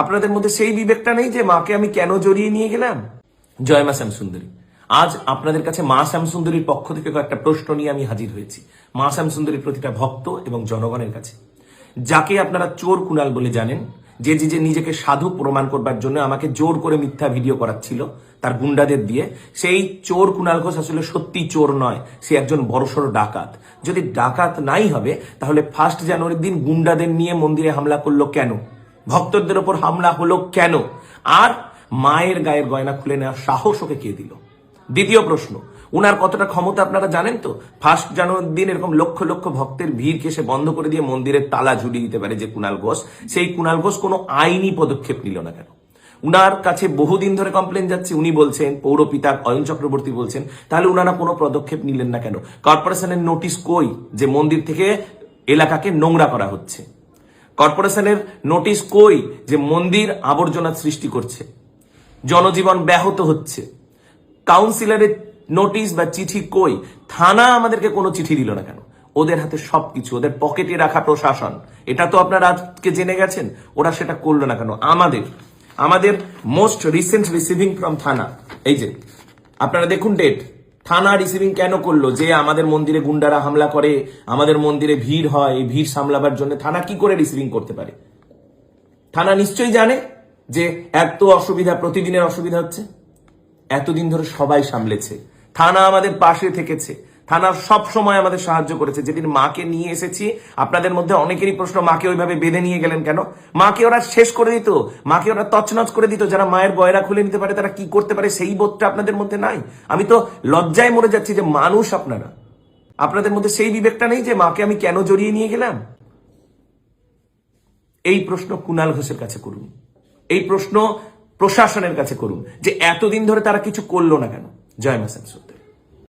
আপনাদের মধ্যে সেই বিবেকটা নেই যে মাকে আমি কেন জড়িয়ে নিয়ে গেলাম? জয় মা শ্যামসুন্দরী। আজ আপনাদের কাছে মা শ্যামসুন্দরীর পক্ষ থেকে কয়েকটা প্রশ্ন নিয়ে আমি হাজির হয়েছি। মা শ্যামসুন্দরীর প্রতিটা ভক্ত এবং জনগণের কাছে। যাকে আপনারা চোর কুনাল বলে জানেন, যে যে যে নিজেকে সাধু প্রমাণ করবার জন্য আমাকে জোর করে মিথ্যা ভিডিও করাচ্ছিল, তার গুন্ডাদের দিয়ে, সেই চোর কুনাল ঘোষ আসলে সত্যি চোর নয়, সে একজন বড়সড় ডাকাত। যদি ডাকাত নাই হবে, তাহলে ফার্স্ট জানুয়ারির দিন গুন্ডাদের নিয়ে মন্দিরে হামলা করল কেন? ভক্তদের ওপর হামলা হলো কেন? আর মায়ের গায়ের গয়না খুলে নেওয়ার সাহস ওকে কে দিল? দ্বিতীয় প্রশ্ন, উনার কতটা ক্ষমতা আপনারা জানেন তো? ফার্স্ট জানুয়ারির দিন এরকম লক্ষ লক্ষ ভক্তের ভিড়কে সে বন্ধ করে দিয়ে মন্দিরের তালা ঝুলিয়ে দিতে পারে যে কুণাল ঘোষ। সেই কুণাল ঘোষ কোনো আইনি পদক্ষেপ নিল না কেন? উনার কাছে বহুদিন ধরে কমপ্লেন যাচ্ছে, উনি বলছেন পৌরপিতা অয়ন চক্রবর্তী বলছেন, তাহলে উনারা কোনো পদক্ষেপ নিলেন না কেন? কর্পোরেশনের নোটিশ কই যে মন্দির থেকে এলাকাকে নোংরা করা হচ্ছে? কর্পোরেশনের নোটিশ কই যে মন্দির আবর্জনা সৃষ্টি করছে। জনজীবন ব্যাহত হচ্ছে। কাউন্সিলরের নোটিশ বা চিঠি কই? থানা আমাদেরকে কোনো চিঠি দিল না কেন? ওদের হাতে সবকিছু, ওদের পকেটে রাখা প্রশাসন। এটা তো আপনারা আজকে জেনে গেছেন, ওরা সেটা করল না কেন? আমাদের আমাদের মোস্ট রিসেন্ট রিসিভিং ফ্রম থানা। এই যে, আপনারা দেখুন ডেট থানা রিসিভিং কেন করল? যে আমাদের মন্দিরে গুন্ডারা হামলা করে, আমাদের মন্দিরে ভিড় হয়, এই ভিড় সামলাবার জন্য থানা কি করে রিসিভিং করতে পারে? থানা নিশ্চয়ই জানে যে এত অসুবিধা, প্রতিদিনের অসুবিধা হচ্ছে? এতদিন ধরে সবাই সামলেছে। থানা আমাদের পাশে থেকেছে। থানা সব সময় আমাদের সাহায্য করেছে। যেদিন মাকে নিয়ে এসেছি, আপনাদের মধ্যে অনেকেরই প্রশ্ন, মাকে ওইভাবে বেঁধে নিয়ে গেলেন কেন? মাকে ওরা শেষ করে দিত। মাকে ওরা তছনছ করে দিত। যারা মায়ের বয়রা খুলে নিতে পারে, তারা কি করতে পারে সেই বোধটা আপনাদের মধ্যে নাই? আমি তো লজ্জায় মরে যাচ্ছি যে মানুষ আপনারা। আপনাদের মধ্যে সেই বিবেকটা নেই যে, মাকে আমি কেন জড়িয়ে নিয়ে গেলাম? এই প্রশ্ন কুণাল ঘোষের কাছে করুন। এই প্রশ্ন প্রশাসনের কাছে করুন যে, এতদিন ধরে তারা কিছু করল না কেন? জয় মা শ্যামসুন্দর